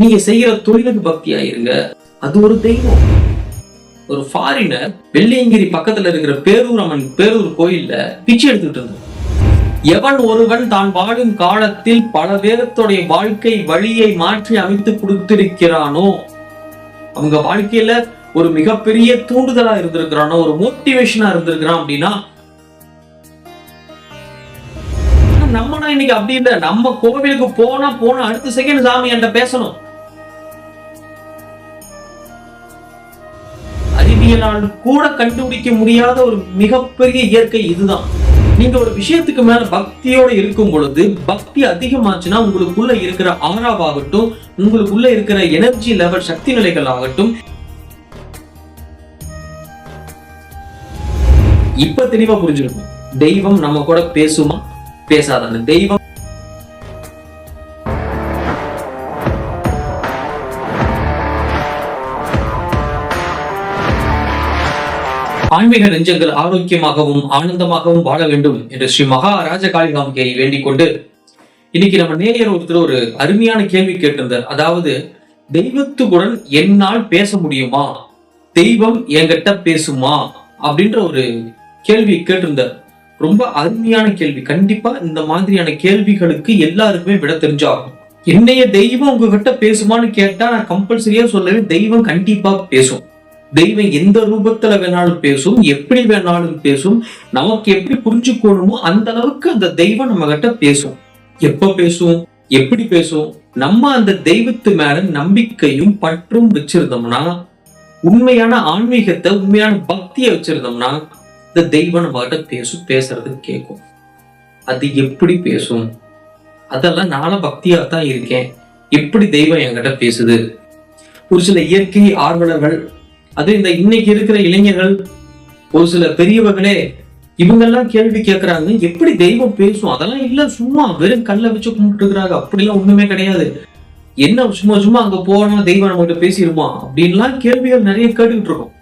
நீங்க செய்யற தொழிலுக்கு பக்தியா இருங்க அது ஒரு தெய்வம். ஒரு ஃபாரினர் வெள்ளியங்கிரி பக்கத்துல இருக்கிற பேரூர் அம்மன் பேரூர் கோயில்ல பிச்சை எடுத்துக்கிட்டு இருந்தான். எவன் ஒருவன் தான் வாழும் காலத்தில் பல பேரத்துடைய வாழ்க்கை வழியை மாற்றி அமைத்து கொடுத்திருக்கிறானோ? அவங்க வாழ்க்கையில ஒரு மிகப்பெரிய தூண்டுதலா இருந்திருக்கிறானோ? ஒரு மோட்டிவேஷனா இருந்திருக்கிறான் அப்படின்னா நம்மனா இன்னைக்கு அப்படி இல்லை. நம்ம கோவிலுக்கு போனா போனா அடுத்த செகண்ட் சாமி என்கிட்ட பேசணும். அறிவியலால் கூட கண்டுபிடிக்க முடியாத ஒரு மிகப்பெரிய இயற்கை இதுதான். நீங்க ஒரு விஷயத்துக்கு மேல பக்தியோட இருக்கும் பொழுது பக்தி அதிகமாச்சுன்னா உங்களுக்குள்ள இருக்கிற ஆறாவாகட்டும் உங்களுக்குள்ள இருக்கிற எனர்ஜி லெவல் சக்தி நிலைகள் ஆகட்டும் இப்ப தெளிவா புரிஞ்சிருக்கும். தெய்வம் நம்ம கூட பேசுமா? பேசாதான்னு தெய்வம் ஆன்மீக நெஞ்சங்கள் ஆரோக்கியமாகவும் ஆனந்தமாகவும் வாழ வேண்டும் என்று ஸ்ரீ மகா ராஜகாளிகாம்பிகையை வேண்டிக் கொண்டு இன்னைக்கு நம்ம நேயர் ஒருத்தர் ஒரு அருமையான கேள்வி கேட்டிருந்தார். அதாவது தெய்வத்துடன் என்னால் பேச முடியுமா? தெய்வம் என்கிட்ட பேசுமா? அப்படின்ற ஒரு கேள்வி கேட்டிருந்தார். ரொம்ப அருமையான கேள்வி. கண்டிப்பா இந்த மாதிரியான கேள்விகளுக்கு எல்லாருக்குமே விட தெரிஞ்சாகும். என்னைய தெய்வம் உங்ககிட்ட பேசுமான்னு கேட்டா நான் கம்பல்சரியா சொல்லவே தெய்வம் கண்டிப்பா பேசும். தெய்வம் எந்த ரூபத்துல வேணாலும் பேசும் எப்படி வேணாலும் பேசும் நமக்கு எப்படி புரிஞ்சுக்கணுமோ அந்த அளவுக்கு அந்த தெய்வம் நம்ம கிட்ட பேசும். எப்ப பேசும் எப்படி பேசும் நம்ம அந்த தெய்வத்து மேல நம்பிக்கையும் பற்றும் வச்சிருந்தோம்னா உண்மையான ஆன்மீகத்தை உண்மையான பக்தியை வச்சிருந்தோம்னா இந்த தெய்வம் நம்ம கிட்ட பேசும் பேசுறது கேட்கும் அது எப்படி பேசும்? அதெல்லாம் நானும் பக்தியா தான் இருக்கேன். எப்படி தெய்வம் என்கிட்ட பேசுது? ஒரு சில இயற்கை ஆர்வலர்கள் அது இந்த இன்னைக்கு இருக்கிற இளைஞர்கள் ஒரு சில பெரியவர்களே இவங்கெல்லாம் கேள்வி கேட்கறாங்க எப்படி தெய்வம் பேசும்? அதெல்லாம் இல்ல சும்மா வெறும் கல்லை வச்சு கும்பிட்டு இருக்கிறாங்க. அப்படிலாம் ஒண்ணுமே கிடையாது. என்ன சும்மா சும்மா அங்க போனா தெய்வம் நம்மகிட்ட பேசிடுமா அப்படின்லாம் கேள்விகள் நிறைய கேட்டுக்கிட்டு இருக்கோம்.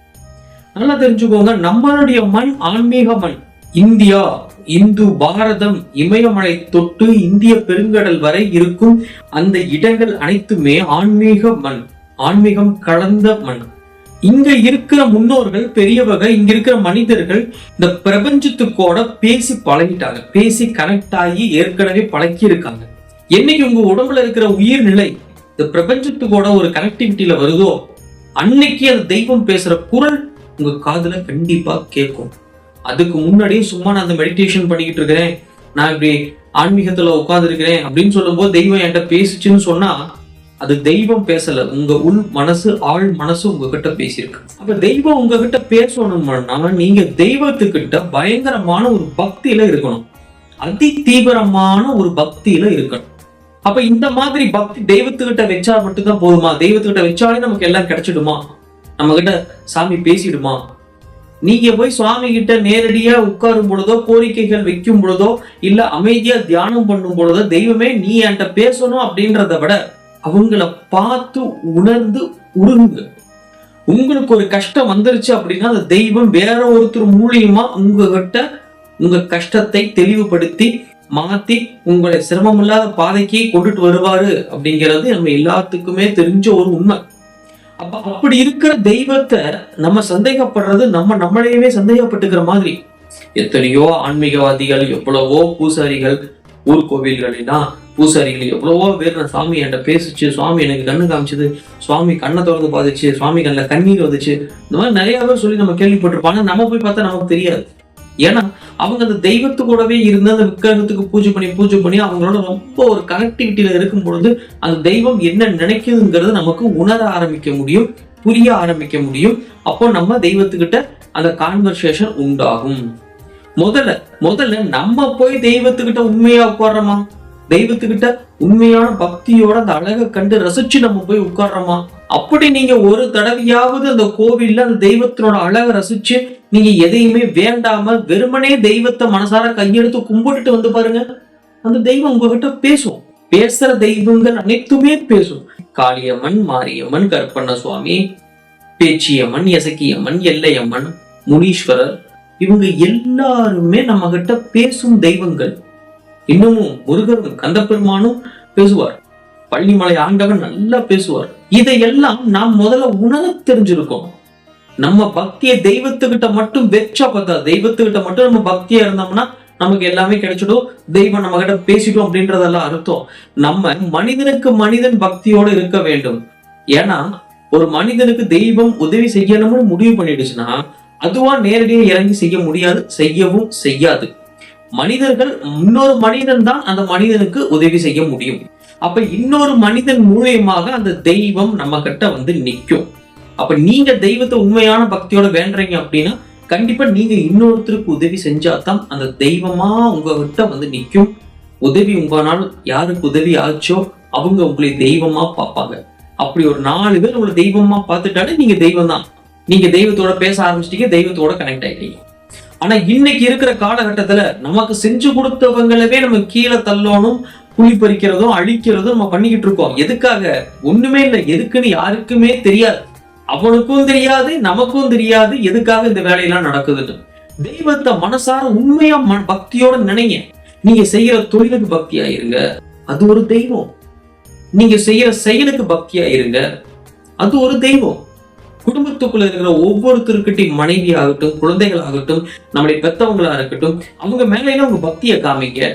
நல்லா தெரிஞ்சுக்கோங்க நம்மளுடைய மண் ஆன்மீக மண். இந்தியா இந்து பாரதம் இமயமலை தொட்டு இந்திய பெருங்கடல் வரை இருக்கும் அந்த இடங்கள் அனைத்துமே ஆன்மீக மண். ஆன்மீகம் கலந்த மண். இங்க இருக்கிற முன்னோர்கள் பெரியவர்கள் இங்க இருக்கிற மனிதர்கள் இந்த பிரபஞ்சத்துக்கோட பேசி பழகிட்டாங்க. பேசி கனெக்ட் ஆகி ஏற்கனவே பழக்கி இருக்காங்க என்னைக்கு உங்க உடம்புல இருக்கிற உயிர்நிலை இந்த பிரபஞ்சத்துக்கோட ஒரு கனெக்டிவிட்டியில வருதோ அன்னைக்கு அந்த தெய்வம் பேசுற குரல் உங்க காதுல கண்டிப்பா கேட்கும். அதுக்கு முன்னாடியே சும்மா நான் அந்த மெடிடேஷன் பண்ணிக்கிட்டு இருக்கிறேன். நான் இப்படி ஆன்மீகத்துல உட்கார்ந்து இருக்கிறேன் அப்படின்னு சொல்லும்போது தெய்வம் என்கிட்ட பேசிச்சுன்னு சொன்னா அது தெய்வம் பேசல. உங்க உள் மனசு ஆழ் மனசு உங்ககிட்ட பேசியிருக்கு. அப்ப தெய்வம் உங்ககிட்ட பேசணும்னா நீங்க தெய்வத்துக்கிட்ட பயங்கரமான ஒரு பக்தியில இருக்கணும். அதி தீவிரமான ஒரு பக்தியில இருக்கணும். அப்ப இந்த மாதிரி பக்தி தெய்வத்துக்கிட்ட வச்சா மட்டும்தான் போதுமா? தெய்வத்துக்கிட்ட வச்சாலே நமக்கு எல்லாம் கிடைச்சிடுமா? நம்ம கிட்ட சாமி பேசிடுமா? நீங்க போய் சுவாமி கிட்ட நேரடியா உட்காரும் பொழுதோ கோரிக்கைகள் வைக்கும் பொழுதோ இல்ல அமைதியா தியானம் பண்ணும் பொழுதோ தெய்வமே நீ என்கிட்ட பேசணும் அப்படின்றத விட அவங்கள பார்த்து உணர்ந்து உருங்க. உங்களுக்கு ஒரு கஷ்டம் வந்துருச்சு அப்படின்னா அந்த தெய்வம் வேற ஒருத்தர் மூலியமா உங்ககிட்ட உங்க கஷ்டத்தை தெளிவுபடுத்தி மாத்தி உங்களை சிரமம் இல்லாத பாதைக்கு கொண்டுட்டு வருவாரு அப்படிங்கிறது நம்ம எல்லாத்துக்குமே தெரிஞ்ச ஒரு உண்மை. அப்ப அப்படி இருக்கிற தெய்வத்தை நம்ம சந்தேகப்படுறது நம்ம நம்மளையவே சந்தேகப்பட்டுக்கிற மாதிரி. எத்தனையோ ஆன்மீகவாதிகள் எவ்வளவோ பூசாரிகள் ஊர் கோவில்களெல்லாம் பூசாரிகள் எவ்வளவோ பேர் நான் சுவாமி என்கிட்ட பேசிச்சு சுவாமி எனக்கு கண்ணு காமிச்சது சுவாமி கண்ணை திறந்து பார்த்துச்சு சுவாமி கண்ணில் கண்ணீர் வந்துச்சு. இந்த மாதிரி நிறைய பேர் சொல்லி நம்ம கேள்விப்பட்டிருப்பாங்க நம்ம போய் பார்த்தா நமக்கு தெரியாது. ஏன்னா அவங்க அந்த தெய்வத்து கூடவே இருந்து அந்த விக்கிரகத்துக்கு பூஜை பண்ணி பூஜை பண்ணி அவங்களோட ரொம்ப ஒரு கனெக்டிவிட்டியில இருக்கும் பொழுது அந்த தெய்வம் என்ன நினைக்குதுங்கிறது நமக்கு உணர ஆரம்பிக்க முடியும் புரிய ஆரம்பிக்க முடியும். அப்போ நம்ம தெய்வத்துக்கிட்ட அந்த கான்வர்சேஷன் உண்டாகும். முதல்ல முதல்ல நம்ம போய் தெய்வத்துக்கிட்ட உண்மையா உட்கார்றோமா? தெய்வத்துக்கிட்ட உண்மையான பக்தியோட அந்த அழகை கண்டு ரசிச்சு நம்ம போய் உட்கார்றோமா? அப்படி நீங்க ஒரு தடவையாவது அந்த கோவில்ல அந்த தெய்வத்தினோட அழகை ரசிச்சு நீங்க எதையுமே வேண்டாம வெறுமனே தெய்வத்தை மனசார கையெடுத்து கும்பிட்டுட்டு வந்து பாருங்க. அந்த தெய்வம் உங்ககிட்ட பேசும். பேசுற தெய்வங்கள் அனைத்துமே பேசும். காளியம்மன் மாரியம்மன் கருப்பண்ண சுவாமி பேச்சியம்மன் எசக்கியம்மன் எல்லையம்மன் முனீஸ்வரர் இவங்க எல்லாருமே நம்ம கிட்ட பேசும் தெய்வங்கள். இன்னமும் முருகரும் கந்தப்பெருமானும் பேசுவார். பள்ளிமலை ஆண்டவன் நல்லா பேசுவார். இதையெல்லாம் நாம் முதல்ல உணர தெரிஞ்சிருக்கோம் நம்ம பக்தியை தெய்வத்துக்கிட்ட மட்டும் வெச்சா பார்த்தா தெய்வத்துக்கிட்ட மட்டும் நம்ம பக்தியா இருந்தோம்னா நமக்கு எல்லாமே கிடைச்சிடும். தெய்வம் நம்ம கிட்ட பேசிட்டோம் அப்படின்றதெல்லாம் அர்த்தம். நம்ம மனிதனுக்கு மனிதன் பக்தியோட இருக்க வேண்டும். ஏன்னா ஒரு மனிதனுக்கு தெய்வம் உதவி செய்யணும்னு முடிவு பண்ணிடுச்சுன்னா அதுவா நேரடியா இறங்கி செய்ய முடியாது செய்யவும் செய்யாது. மனிதர்கள் இன்னொரு மனிதன் தான் அந்த மனிதனுக்கு உதவி செய்ய முடியும். அப்ப இன்னொரு மனிதன் மூலியமாக அந்த தெய்வம் நம்ம கிட்ட வந்து நிக்கும். அப்ப நீங்க தெய்வத்தை உண்மையான பக்தியோட வேண்டுறீங்க அப்படின்னா கண்டிப்பா நீங்க இன்னொருத்தருக்கு உதவி செஞ்சாதான் அந்த தெய்வமா உங்ககிட்ட வந்து நிக்கும். உதவி உங்களால் யாருக்கு உதவி ஆச்சோ அவங்க உங்களை தெய்வமா பார்ப்பாங்க. அப்படி ஒரு நாலு பேர் உங்களை தெய்வமா பார்த்துட்டாலே நீங்க தெய்வம் தான் நீங்க தெய்வத்தோட பேச ஆரம்பிச்சிட்டீங்க தெய்வத்தோட கனெக்ட் ஆயிட்டீங்க. ஆனா இன்னைக்கு இருக்கிற காலகட்டத்துல நமக்கு செஞ்சு கொடுத்தவங்களவே நம்ம கீழே தள்ளணும் குழி பறிக்கிறதும் அழிக்கிறதும் நம்ம பண்ணிக்கிட்டு இருக்கோம். எதுக்காக? ஒண்ணுமே இல்லை. எதுக்குன்னு யாருக்குமே தெரியாது. அவனுக்கும் தெரியாது நமக்கும் தெரியாது. எதுக்காக இந்த வேலையெல்லாம் நடக்குதுன்னு. தெய்வத்தை மனசார உண்மையா ம- பக்தியோட நினைங்க. நீங்க செய்யற தொழிலுக்கு பக்தியா இருங்க அது ஒரு தெய்வம். நீங்க செய்யற செயலுக்கு பக்தியா இருங்க அது ஒரு தெய்வம். குடும்பத்துக்குள்ள இருக்கிற ஒவ்வொருத்தருக்கிட்டையும் மனைவி ஆகட்டும் குழந்தைகள் ஆகட்டும் நம்முடைய பெத்தவங்களா இருக்கட்டும் அவங்க மேலேயும் அவங்க பக்தியை காமிங்க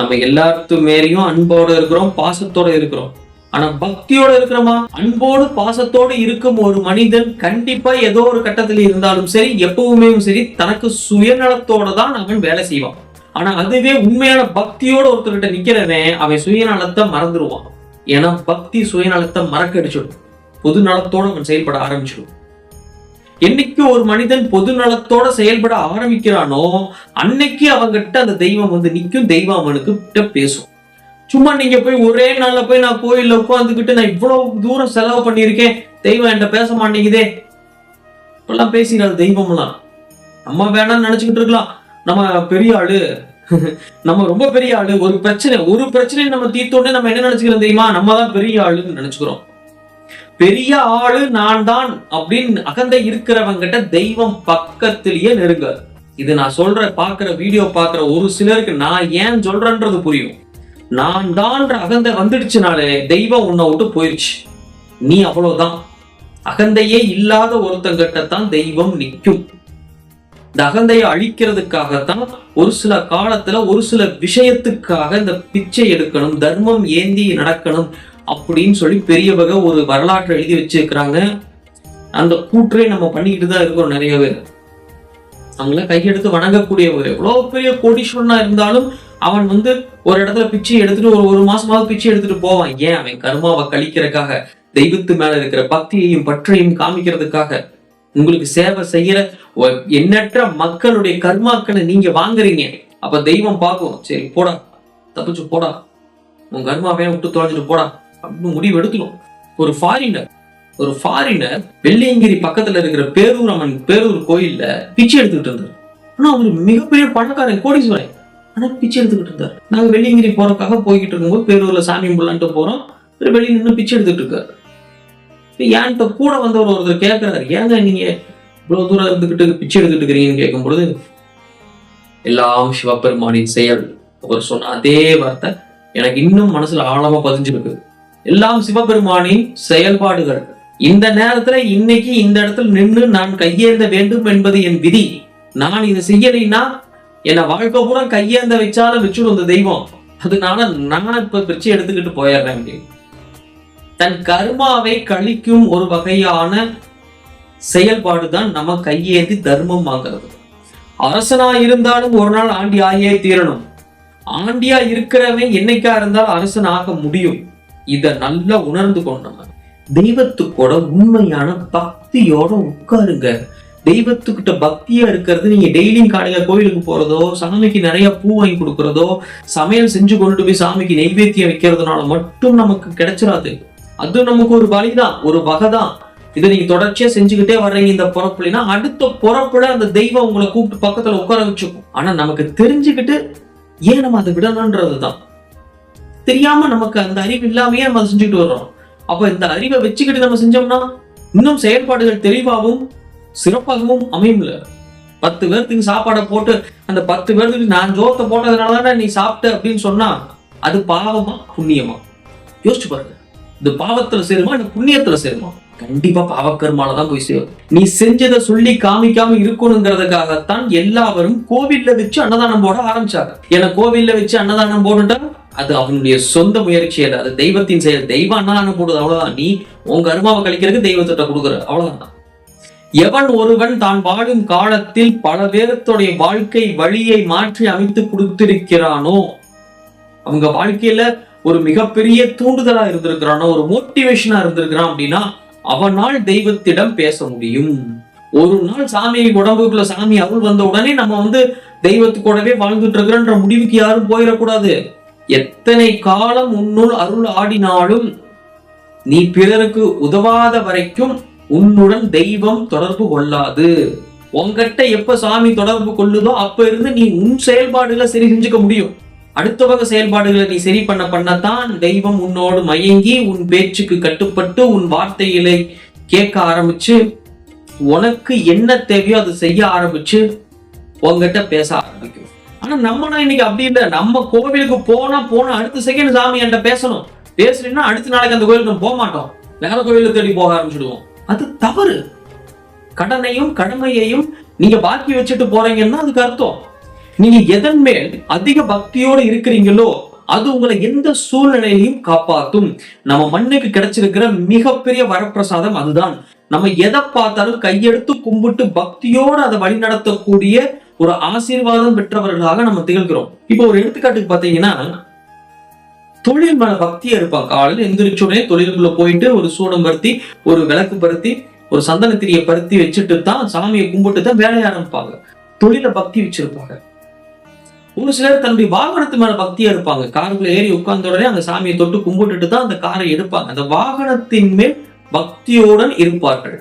நம்ம எல்லாத்து மேலேயும் அன்போட இருக்கிறோம் பாசத்தோட இருக்கிறோம். ஆனா பக்தியோட இருக்கிறோமா? அன்போடு பாசத்தோடு இருக்கும் ஒரு மனிதன் கண்டிப்பா ஏதோ ஒரு கட்டத்துல இருந்தாலும் சரி எப்பவுமே சரி தனக்கு சுயநலத்தோட தான் அவன் வேலை செய்வான். ஆனா அதுவே உண்மையான பக்தியோட ஒருத்தர்கிட்ட நிக்கிறவன் அவன் சுயநலத்தை மறந்துடுவான் ஏன்னா பக்தி சுயநலத்தை மறக்கடிச்சிடும். பொது நலத்தோட அவன் செயல்பட ஆரம்பிச்சிடும். என்னைக்கு ஒரு மனிதன் பொது நலத்தோட செயல்பட ஆரம்பிக்கிறானோ அன்னைக்கு அவங்கிட்ட அந்த தெய்வம் வந்து நிக்கும் தெய்வம் அவனுக்கு கிட்ட பேசும். சும்மா நீங்க போய் ஒரே நாள்ல போய் நான் கோயில்ல உட்காந்துக்கிட்டு நான் இவ்வளவு தூரம் செலவு பண்ணியிருக்கேன் தெய்வம் என்கிட்ட பேச மாட்டேங்குதே. இப்பெல்லாம் பேசிடாது தெய்வம்லாம். நம்ம வேணாம்னு நினைச்சுக்கிட்டு இருக்கலாம். நம்ம பெரிய ஆளு. நம்ம ரொம்ப பெரிய ஆளு. ஒரு பிரச்சனை ஒரு பிரச்சனையை நம்ம தீர்த்தோடனே நம்ம என்ன நினைச்சுக்கிறோம் தெரியுமா? நம்ம தான் பெரிய ஆளுன்னு நினைச்சுக்கிறோம். பெரிய ஆளு நான் தான் அப்படின்னு அகந்தை இருக்கிறவங்கிட்ட தெய்வம் பக்கத்திலேயே நெருங்காது இது நான் சொல்ற பாக்குற வீடியோ பாக்குற ஒரு சிலருக்கு நான் ஏன் சொல்றேன்றது புரியும். நான் தான்ற அகந்தை வந்துடுச்சுனாலே தெய்வம் உன்னை விட்டு போயிடுச்சு நீ அவ்வளவுதான். அகந்தையே இல்லாத ஒருத்தங்கிட்ட தான் தெய்வம் நிற்கும். இந்த அகந்தையை அழிக்கிறதுக்காகத்தான் ஒரு சில காலத்துல ஒரு சில விஷயத்துக்காக இந்த பிச்சை எடுக்கணும் தர்மம் ஏந்தி நடக்கணும் அப்படின்னு சொல்லி பெரியவங்க ஒரு வரலாற்றை எழுதி வச்சிருக்கிறாங்க. அந்த கூற்றை நம்ம பண்ணிக்கிட்டு தான் இருக்கோம் நிறைய பேர். அவங்கள கையெடுத்து வணங்கக்கூடியவர் எவ்வளவு பெரிய கோடீஸ்வரனா இருந்தாலும் அவன் வந்து ஒரு இடத்துல பிச்சை எடுத்துட்டு ஒரு ஒரு மாசமாவது பிச்சை எடுத்துட்டு போவான். ஏன்? அவன் கர்மாவை கழிக்கிறதுக்காக தெய்வத்து மேல இருக்கிற பக்தியையும் பற்றையும் காமிக்கிறதுக்காக. உங்களுக்கு சேவை செய்யற எண்ணற்ற மக்களுடைய கர்மாக்களை நீங்க வாங்குறீங்க. அப்ப தெய்வம் பார்க்கும் சரி போடா தப்பிச்சு போடா. உன் கர்மாவே விட்டு தொலைஞ்சிட்டு போடா. அப்படின்னு முடிவு எடுக்கணும். ஒரு ஃபாரினர் ஒரு ஃபாரினர் வெள்ளியங்கிரி பக்கத்துல இருக்கிற பேரூர் அம்மன் பேரூர் கோயில்ல பிச்சை எடுத்துக்கிட்டு இருந்தார். ஆனா அவர் மிகப்பெரிய பணக்காரன் கோடீஸ்வரன். ஆனா பிச்சை எடுத்துக்கிட்டு இருந்தார். நாங்க வெள்ளியங்கிரி போறதுக்காக போய்கிட்டு இருக்கும்போது பேரூர்ல சாமி கும்பிடலான்ட்டு போறோம். இவர் வெளியே நின்று பிச்சை எடுத்துட்டு இருக்காரு. ஏன்ட்ட கூட வந்தவர் ஒருத்தர் கேட்கிறாரு ஏங்க நீங்க இவ்வளவு தூரம் இருந்துகிட்டு பிச்சை எடுத்துட்டு இருக்கிறீங்கன்னு கேட்கும்பொழுது எல்லாம் சிவபெருமானின் செயல். அவர் சொன்ன அதே வார்த்தை எனக்கு இன்னும் மனசுல ஆழமா பதிஞ்சிருக்கு. எல்லாம் சிவபெருமானின் செயல்பாடுகள். இந்த நேரத்துல இன்னைக்கு இந்த இடத்துல நின்று நான் கையேந்த வேண்டும் என்பது என் விதி. நான் இதை செய்யலைன்னா என்னை வாழ்க்கை பூரா கையேந்த வச்சாலும் வச்சுடும் இந்த தெய்வம். அதனால நான் இப்ப பிரிச்சு எடுத்துக்கிட்டு போயிடுறேன். அப்படின்னு தன் கர்மாவை கழிக்கும் ஒரு வகையான செயல்பாடுதான் நம்ம கையேந்தி தர்மம் வாங்கிறது. அரசனா இருந்தாலும் ஒரு நாள் ஆண்டி ஆகியே தீரணும். ஆண்டியா இருக்கிறவன் என்னைக்கா இருந்தால் அரசன் ஆக முடியும். இதை நல்லா உணர்ந்து கொண்டோம். தெய்வத்துக்கூட உண்மையான பக்தியோட உட்காருங்க. தெய்வத்துக்கிட்ட பக்தியா இருக்கிறது நீங்க டெய்லியும் காலையில கோயிலுக்கு போறதோ சாமிக்கு நிறைய பூ வாங்கி கொடுக்கறதோ சமையல் செஞ்சு கொண்டு போய் சாமிக்கு நெய்வேத்தியம் வைக்கிறதுனால மட்டும் நமக்கு கிடைச்சிடாது அது நமக்கு ஒரு வழிதான் ஒரு வகைதான். இதை நீங்க தொடர்ச்சியா செஞ்சுக்கிட்டே வர்றீங்க இந்த பொறப்புலாம் அடுத்த பொறப்புல அந்த தெய்வம் உங்களை கூப்பிட்டு பக்கத்துல உட்கார வச்சுக்கும். ஆனா நமக்கு தெரிஞ்சுக்கிட்டு ஏன் நம்ம அதை விடணுன்றதுதான். தெரியாம நமக்கு அந்த அறிவு இல்லாமயே நம்ம செஞ்சுட்டு வர்றோம். அப்ப இந்த அறிவை வச்சுக்கிட்டு நம்ம செஞ்சோம்னா இன்னும் செயல்பாடுகள் தெளிவாகவும் சிறப்பாகவும் அமையும்ல. பத்து பேர்த்துக்கு சாப்பாடை போட்டு அந்த பத்து பேர்த்துக்கு நான் ஜோத்தை போட்டதுனால தானே நீ சாப்பிட்ட அப்படின்னு சொன்னா அது பாவமா புண்ணியமா? யோசிச்சு பாருங்க. இது பாவத்துல சேருமா இல்ல புண்ணியத்துல சேருமா? கண்டிப்பா பாவக்கர்மால தான் போய் சேரும். நீ செஞ்சதை சொல்லி காமிக்காம இருக்கணுங்கிறதுக்காகத்தான் எல்லாரும் கோவில்ல வச்சு அன்னதானம் போட ஆரம்பிச்சாங்க. ஏன்னா கோவில்ல வச்சு அன்னதானம் போட்டுட்டா அது அவனுடைய சொந்த முயற்சி அல்ல. அது தெய்வத்தின் செயல். தெய்வம் என்ன போடுது அவ்வளவுதான். நீ உங்க கருமாவை கழிக்கிறதுக்கு தெய்வத்திட்ட கொடுக்குற. அவ்வளவுதான். எவன் ஒருவன் தான் வாழும் காலத்தில் பல பேரத்துடைய வாழ்க்கை வழியை மாற்றி அமைத்து கொடுத்திருக்கிறானோ அவங்க வாழ்க்கையில ஒரு மிகப்பெரிய தூண்டுதலா இருந்திருக்கிறானோ ஒரு மோட்டிவேஷனா இருந்திருக்கிறான் அப்படின்னா அவனால் தெய்வத்திடம் பேச முடியும். ஒரு நாள் சாமி உடம்புக்குள்ள சாமி அருள் வந்த உடனே நம்ம வந்து தெய்வத்துக்கூடவே வாழ்ந்துட்டு இருக்கிறோன்ற முடிவுக்கு யாரும் போயிடக்கூடாது. எத்தனை காலம் உன்னுள் அருள் ஆடினாலும் நீ பிறருக்கு உதவாத வரைக்கும் உன்னுடன் தெய்வம் தொடர்பு கொள்ளாது. உங்கிட்ட எப்ப சாமி தொடர்பு கொள்ளுதோ அப்ப இருந்து நீ உன் செயல்பாடுகளை சரி செஞ்சுக்க முடியும். அடுத்தவங்க செயல்பாடுகளை நீ சரி பண்ண பண்ணத்தான் தெய்வம் உன்னோடு மயங்கி உன் பேச்சுக்கு கட்டுப்பட்டு உன் வார்த்தைகளை கேட்க ஆரம்பிச்சு உனக்கு என்ன தேவையோ அதை செய்ய ஆரம்பிச்சு உங்ககிட்ட பேச ஆரம்பிக்கும். ஆனா நம்மளும் இன்னைக்கு அப்படி இல்லை. நம்ம கோவிலுக்கு போனா போனா அடுத்த செகண்ட் சாமி என்கிட்ட பேசணும். பேசலைன்னா அடுத்த நாளைக்கு அந்த கோயிலுக்கு நம்ம போக மாட்டோம். வேற கோயிலுக்கு தேடி போக ஆரம்பிச்சிடுவோம். அது தவறு. கடனையும் கடமையையும் நீங்க பாக்கி வச்சுட்டு போறீங்கன்னா அதுக்கு அர்த்தம். நீங்க எதன் மேல் அதிக பக்தியோடு இருக்கிறீங்களோ அது உங்களை எந்த சூழ்நிலையையும் காப்பாற்றும் நம்ம மண்ணுக்கு கிடைச்சிருக்கிற மிகப்பெரிய வரப்பிரசாதம் அதுதான். நம்ம எதை பார்த்தாலும் கையெடுத்து கும்பிட்டு பக்தியோடு அதை வழிநடத்தக்கூடிய ஒரு ஆசீர்வாதம் பெற்றவர்களாக நம்ம திகழ்கிறோம். இப்போ ஒரு எடுத்துக்காட்டுக்கு பாத்தீங்கன்னா தொழில் மேல பக்தியா இருப்பாங்க. காலையில் எந்திரிச்ச உடனே தொழிலுக்குள்ள போயிட்டு ஒரு சூடம் பருத்தி ஒரு விளக்கு பருத்தி ஒரு சந்தன பருத்தி வச்சுட்டு தான் சாமியை கும்பிட்டு தான் வேலைய ஆரம்பிப்பாங்க. தொழில பக்தி வச்சிருப்பாங்க. ஒரு சிலர் தன்னுடைய வாகனத்து மேல பக்தியா இருப்பாங்க. காருக்குள்ள ஏறி உட்கார்ந்த உடனே அந்த சாமியை தொட்டு கும்பிட்டுட்டு தான் அந்த காரை எடுப்பாங்க. அந்த வாகனத்தின் மேல் பக்தியுடன் இருப்பார்கள்.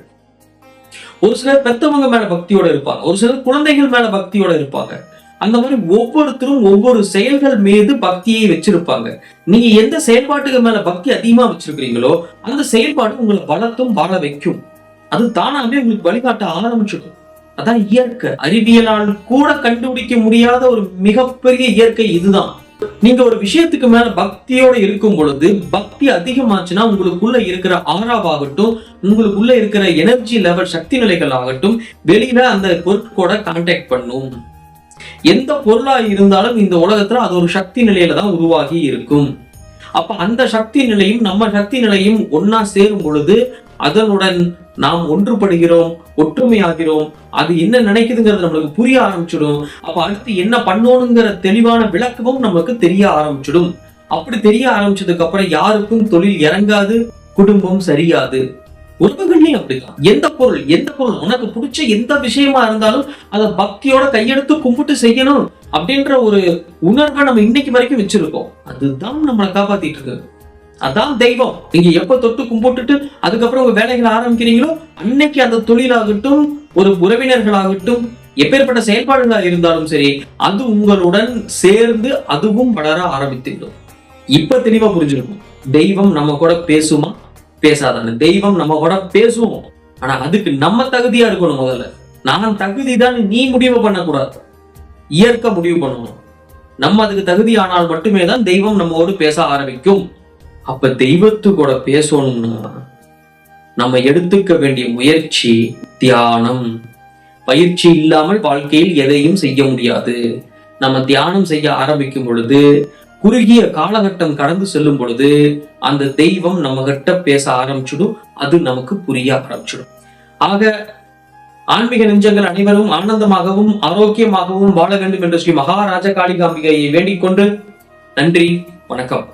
ஒரு சிலர் பெத்தவங்க மேல பக்தியோட இருப்பாங்க. ஒரு சிலர் குழந்தைகள் மேல பக்தியோட இருப்பாங்க. அந்த மாதிரி ஒவ்வொருத்தரும் ஒவ்வொரு செயல்கள் மீது பக்தியை வச்சிருப்பாங்க. நீங்க எந்த செயல்பாட்டுக்கு மேல பக்தி அதிகமா வச்சிருக்கிறீங்களோ அந்த செயல்பாடு உங்களை வளர்த்தும் வாழ வைக்கும். அது தானாவே உங்களுக்கு வழிகாட்ட ஆரம்பிச்சிடும். அதான் இயற்கை. அறிவியலால் கூட கண்டுபிடிக்க முடியாத ஒரு மிகப்பெரிய இயற்கை இதுதான். நீங்க ஒரு விஷயத்துக்கு மேல பக்தியோட இருக்கும் பொழுது பக்தி அதிகமாச்சுன்னா உங்களுக்குள்ள இருக்கிற ஆறாவாகட்டும் உங்களுக்குள்ள இருக்கிற எனர்ஜி லெவல் சக்தி நிலைகள் ஆகட்டும் வெளியில அந்த பொருட்கோட கான்டாக்ட் பண்ணும். எந்த பொருளா இருந்தாலும் இந்த உலகத்துல அது ஒரு சக்தி நிலையில தான் உருவாகி இருக்கும். அப்ப அந்த சக்தி நிலையும் நம்ம சக்தி நிலையும் ஒன்னா சேரும் பொழுது அதனுடன் நாம் ஒன்றுபடுகிறோம் ஒற்றுமையாகிறோம். அது என்ன நினைக்குதுங்கிறது நம்மளுக்கு புரிய ஆரம்பிச்சிடும். அப்ப அடுத்து என்ன பண்ணணுங்கிற தெளிவான விளக்கமும் நமக்கு தெரிய ஆரம்பிச்சிடும். அப்படி தெரிய ஆரம்பிச்சதுக்கு அப்புறம் யாருக்கும் தொழில் இறங்காது குடும்பம் சரியாது. உறவுகள்லயும் அப்படிதான் எந்த பொருள் எந்த பொருள் உனக்கு பிடிச்ச எந்த விஷயமா இருந்தாலும் அதை பக்தியோட கையெடுத்து கும்பிட்டு செய்யணும் அப்படின்ற ஒரு உணர்வை நம்ம இன்னைக்கு வரைக்கும் வச்சிருக்கோம். அதுதான் நம்மளை காப்பாத்திட்டு இருக்கு அதான் தெய்வம். நீங்க எப்ப தொட்டு கும்பிட்டுட்டு அதுக்கப்புறம் உங்க வேலைகளை ஆரம்பிக்கிறீங்களோ அன்னைக்கு அந்த தொழிலாகட்டும் ஒரு உறவினர்களாகட்டும் எப்பேற்பட்ட செயல்பாடுகளாக இருந்தாலும் சரி அது உங்களுடன் சேர்ந்து அதுவும் வளர ஆரம்பித்துவிடும். இப்ப தெளிவா புரிஞ்சிருக்கும். தெய்வம் நம்ம கூட பேசுமா? பேசாதான. தெய்வம் நம்ம கூட பேசுவோம். ஆனா அதுக்கு நம்ம தகுதியா இருக்கணும் முதல்ல. நான் தகுதி தான் நீ முடிவு பண்ணக்கூடாது. இயற்கை முடிவு பண்ணணும். நம்ம அதுக்கு தகுதி ஆனால் மட்டுமே தான் தெய்வம் நம்மோடு பேச ஆரம்பிக்கும். அப்ப தெய்வத்து கூட பேசணும்னா நம்ம எடுத்துக்க வேண்டிய முயற்சி தியானம். பயிற்சி இல்லாமல் வாழ்க்கையில் எதையும் செய்ய முடியாது. நம்ம தியானம் செய்ய ஆரம்பிக்கும் பொழுது குறுகிய காலகட்டம் கடந்து செல்லும் பொழுது அந்த தெய்வம் நம்ம கிட்ட பேச ஆரம்பிச்சிடும் அது நமக்கு புரிய ஆரம்பிச்சிடும். ஆக ஆன்மீக நெஞ்சங்கள் அனைவரும் ஆனந்தமாகவும் ஆரோக்கியமாகவும் வாழ வேண்டும் என்று ஸ்ரீ மகாராஜ காளிகாம்பிகையை வேண்டிக் கொண்டு நன்றி வணக்கம்.